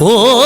ও ও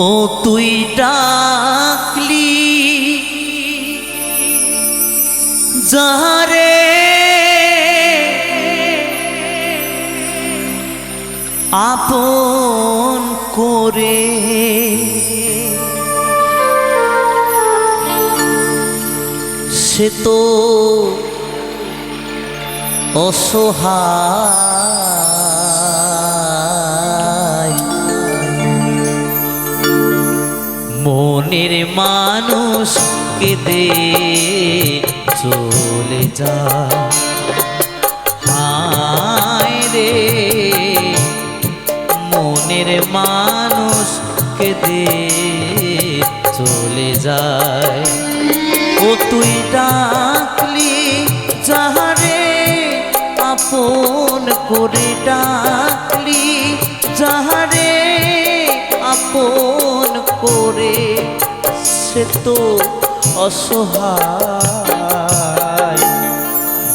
ও তুই ডাকলি। যারে আপন করে। সে তো অসহায়। মনের মানুষ কেঁদে চলে যা। হায় রে, মনের মানুষ কেঁদে চলে যায়। ও তুই ডাকলি, যাহারে আপন করে ডাকলি সে তো অসহায়।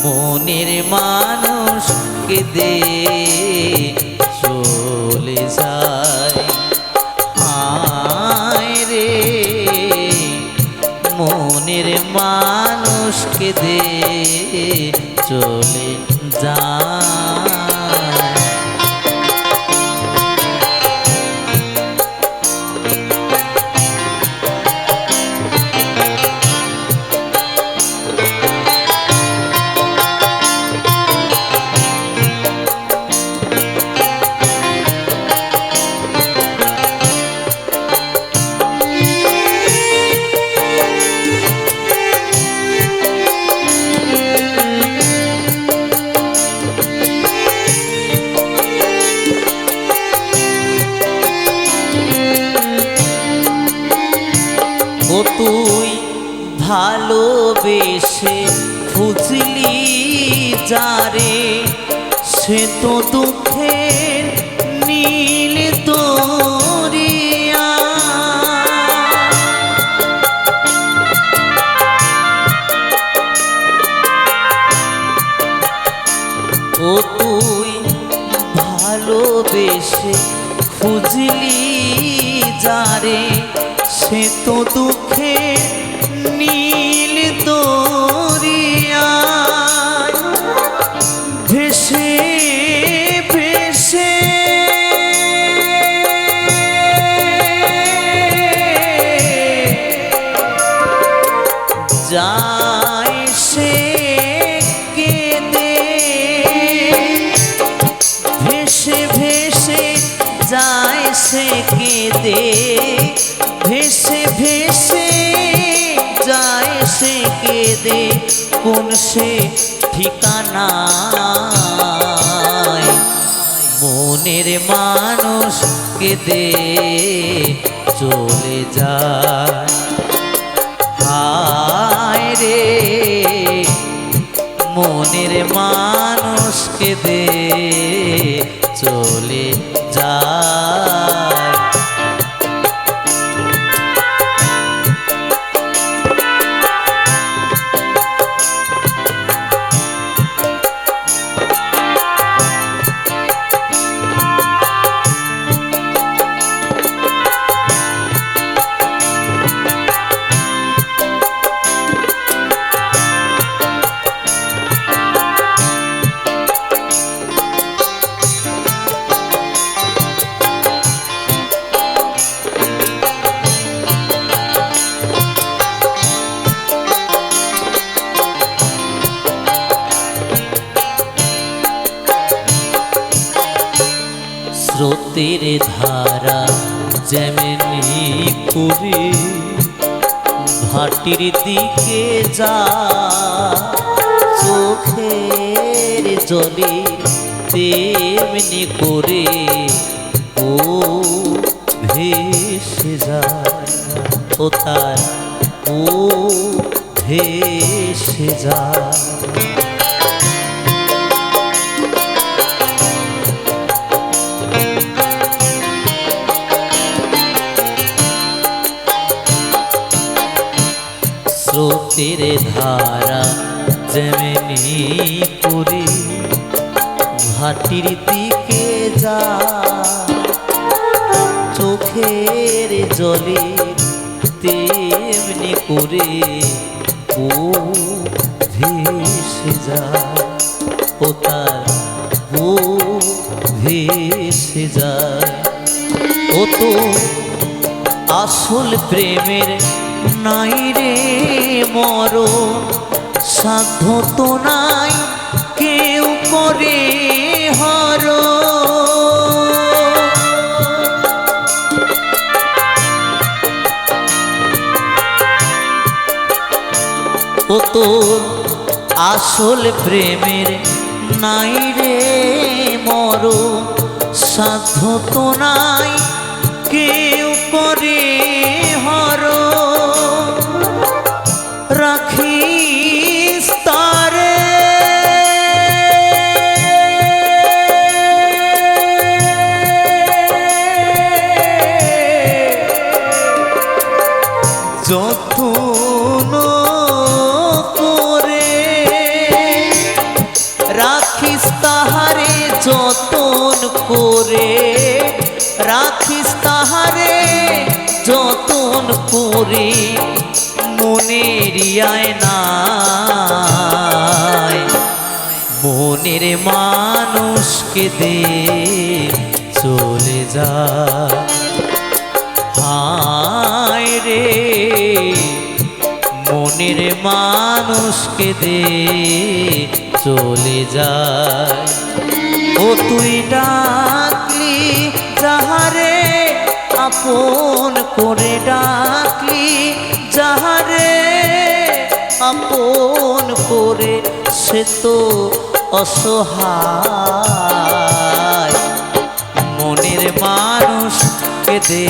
মনের মানুষ কেঁদে চলে যায়। হায় রে, মনের মানুষ কেঁদে চলে যায়। তুই ভালোবেসে খুঁজলি যারে সে তো দুঃখের নীল দরিয়া। ও তুই ভালোবেসে খুঁজলি যারে সে তো দুঃখে নীল দরিয়া কোন সে ঠিকানা মনের মানুষ কেঁদে চলে যায়। রে মনের মানুষকে দে চলে যায়। স্রোতের ধারা যেমনি করে ভাটির দিকে যা, চোখের জলে তেমনি করে ও ভেসে যায়, ও তার ও ভেসে যায়। স্রোতের ধারা যেমনি করে ভাটির দিকে যা। চোখের জলে তেমনি করে ও ভেসে যায় ও তার ও ভেসে যায় ও তো আসল প্রেমের নাই রে মর। সাধ্য তো নাই কেউ করে হর। ও তোর আসল প্রেমের নাই রে মর। সাধ্য তো নাই কেউ করে, মনের আয়নায়। মনের মানুষকে দে চলে যা। হায় রে, মনের মানুষকে দে চলে যায় ও তুই ডাকলি, যাহারে আপন করে ডাকলি আপন করে সে তো অসহায়। মনের মানুষকে দে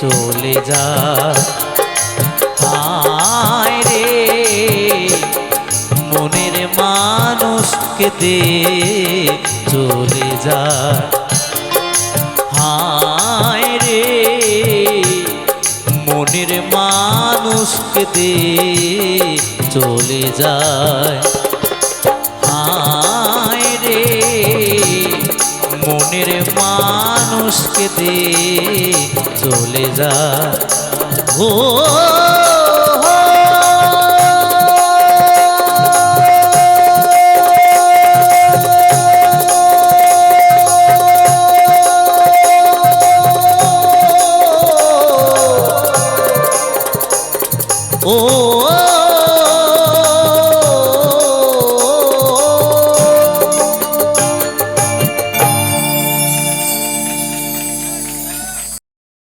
চলে যা হায় রে, মনের মানুষ দে মানুষকে দে চলে যায়। হায় রে মনের মানুষকে দে চলে যায়। ও ও